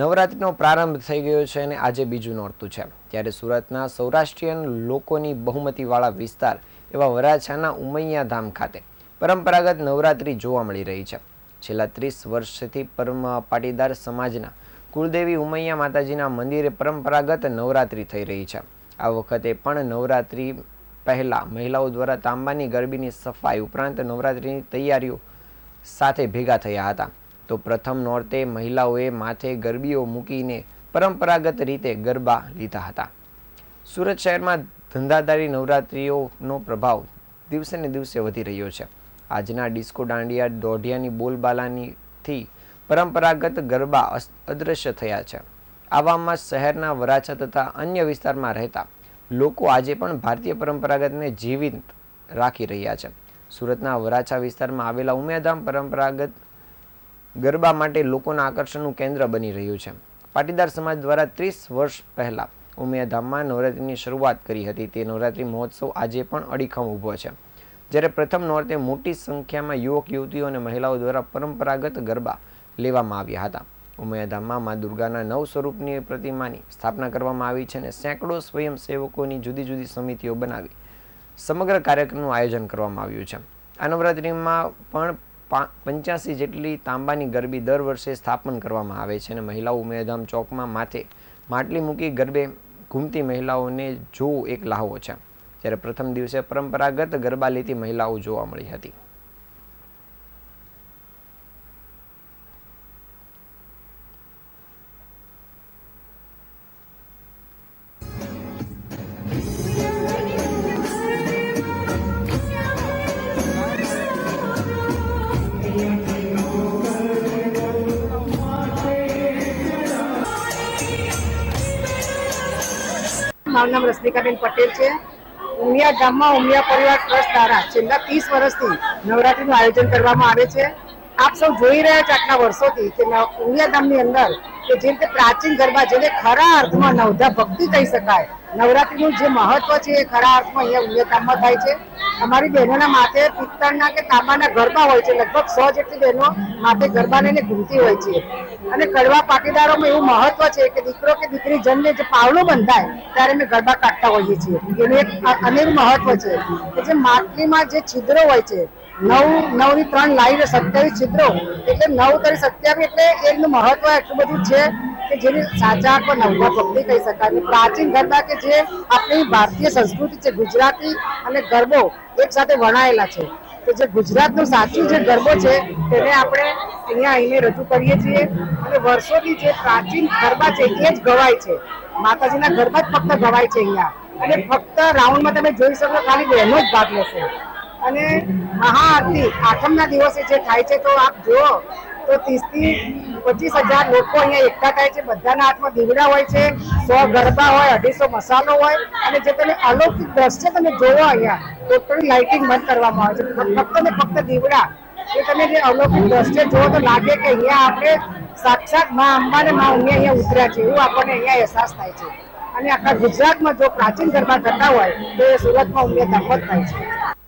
નવરાત્રિનો પ્રારંભ થઈ ગયો છે અને આજે બીજું નોરતું છે. ત્યારે સુરતના સૌરાષ્ટ્રીયન લોકોની બહુમતીવાળા વિસ્તાર એવા વરાછાના ઉમૈયા ધામ ખાતે પરંપરાગત નવરાત્રિ જોવા મળી રહી છે. છેલ્લા ત્રીસ વર્ષથી પરમ પાટીદાર સમાજના કુળદેવી ઉમૈયા માતાજીના મંદિરે પરંપરાગત નવરાત્રિ થઈ રહી છે. આ વખતે પણ નવરાત્રિ પહેલાં મહિલાઓ દ્વારા તાંબાની ગરબીની સફાઈ ઉપરાંત નવરાત્રિની તૈયારીઓ સાથે ભેગા થયા હતા. તો પ્રથમ નોરતે મહિલાઓએ માથે ગરબીઓ મૂકીને પરંપરાગત રીતે ગરબા લીધા હતા. સુરત શહેરમાં ધંધાદારી નવરાત્રિઓનો પ્રભાવ દિવસે ને દિવસે વધી રહ્યો છે. આજના ડિસ્કો દાંડિયા દોઢિયાની બોલબાલાનીથી પરંપરાગત ગરબા અદ્રશ્ય થયા છે. આવામાં શહેરના વરાછા તથા અન્ય વિસ્તારમાં રહેતા લોકો આજે પણ ભારતીય પરંપરાગતને જીવિત રાખી રહ્યા છે. સુરતના વરાછા વિસ્તારમાં આવેલા ઉમિયાધામ પરંપરાગત ગરબા માટે લોકોના આકર્ષણનું કેન્દ્ર બની રહ્યું છે. પાટીદાર સમાજ દ્વારા ત્રીસ વર્ષ પહેલા ઉમિયાધામમાં નવરાત્રિની શરૂઆત કરી હતી. તે નવરાત્રિ મહોત્સવ આજે પણ અડીખમ ઊભો છે. જ્યારે પ્રથમ નોરતે મોટી સંખ્યામાં યુવક, યુવતીઓ અને મહિલાઓ દ્વારા પરંપરાગત ગરબા લેવામાં આવ્યા હતા. ઉમિયાધામમાં મા દુર્ગાના નવ સ્વરૂપની પ્રતિમાની સ્થાપના કરવામાં આવી છે અને સેંકડો સ્વયંસેવકોની જુદી જુદી સમિતિઓ બનાવી સમગ્ર કાર્યક્રમનું આયોજન કરવામાં આવ્યું છે. આ નવરાત્રિમાં પણ પંચ્યાસી જેટલી તાંબાની ગરબી દર વર્ષે સ્થાપન કરવામાં આવે છે અને મહિલાઓ ઉમેરધામ ચોકમાં માથે માટલી મૂકી ગરબે ઘૂમતી મહિલાઓને જોવું એક લાહવો છે. જ્યારે પ્રથમ દિવસે પરંપરાગત ગરબા લેતી મહિલાઓ જોવા મળી હતી. મારું નામ રશ્મિકાબેન પટેલ છે. ઉમિયા ગામમાં ઉમિયા પરિવાર ટ્રસ્ટ દ્વારા છેલ્લા ત્રીસ વર્ષથી નવરાત્રીનું આયોજન કરવામાં આવે છે. આપ સૌ જોઈ રહ્યા છો આટલા વર્ષોથી કે ઉમિયા ગામની અંદર કે જે રીતે પ્રાચીન ગરબા જેને ખરા અર્થમાં નવધા ભક્તિ કહી શકાય, નવરાત્રીનું જે મહત્વ છે એ ખરા અર્થમાં અહીંયા ઉમિયા ગામમાં થાય છે. અમારી બહેનોના માથે, પિત્તળના કે તાંબાના ગરબા હોય છે, લગભગ સો જેટલી બહેનો માથે ગરબા લઈને ઘૂમતી હોય છે. અને કડવા પાટીદારોમાં એવું મહત્વ છે કે દીકરો કે દીકરી જન્મે જે પાવલો બંધાય, ત્યારે અમે ગરબા કાઢતા હોઈએ છીએ. એનું એક અનેરું મહત્વ છે કે જે માટલીમાં જે છિદ્રો હોય છે, નવ નવની ત્રણ લાઈન સત્યાવીસ છિદ્રો, એટલે નવ તરી સત્યાવીસ એટલે એનું મહત્વ એટલું બધું છે કે જેની સાચા પર નવમા ભક્તિ કહી શકાય. પ્રાચીન ગરબા કે જે આપણી ભારતીય સંસ્કૃતિ છે, ગુજરાતી અને ગરબો એક સાથે વણાયેલા છે. તો જે ગુજરાતનો સાચું જે ગરબો છે, તેને આપણે અહીંયા આવીને રજૂ કરીએ છીએ. અને વર્ષોથી જે પ્રાચીન ગરબા છે, એ જ ગવાય છે. માતાજીના ગરબા જ ફક્ત ગવાય છે અહીંયા. અને ફક્ત રાઉન્ડમાં તમે જોઈ શકો, ખાલી બહેનો જ ભાગ લેશે. અને મહાઆરતી આઠમના દિવસે જે થાય છે, તો આપ જુઓ, તો ત્રીસથી પચીસ હજાર લોકો અહીંયા એકઠા થાય છે, બધાના હાથમાં દીવડા હોય છે, સો ગરબા હોય, અઢીસો મસાલો હોય, અને જે તમે અલૌકિક દ્રશ્ય તમે જોવો અહીંયા ટોટલી લાઇટિંગ બંધ કરવામાં આવે છે. ફક્ત ને ફક્ત દીવડા. એ તમે જે અલૌકિક દ્રશ્ય જોવો તો લાગે કે અહીંયા આપણે સાક્ષાત મા અંબા ને ઉમિયા અહીંયા ઉતર્યા છે, એવું આપણને અહીંયા અહેસાસ થાય છે. અને આખા ગુજરાતમાં જો પ્રાચીન ગરબા થતા હોય, તો એ સુરતમાં ઉમિયા ધામ થાય છે.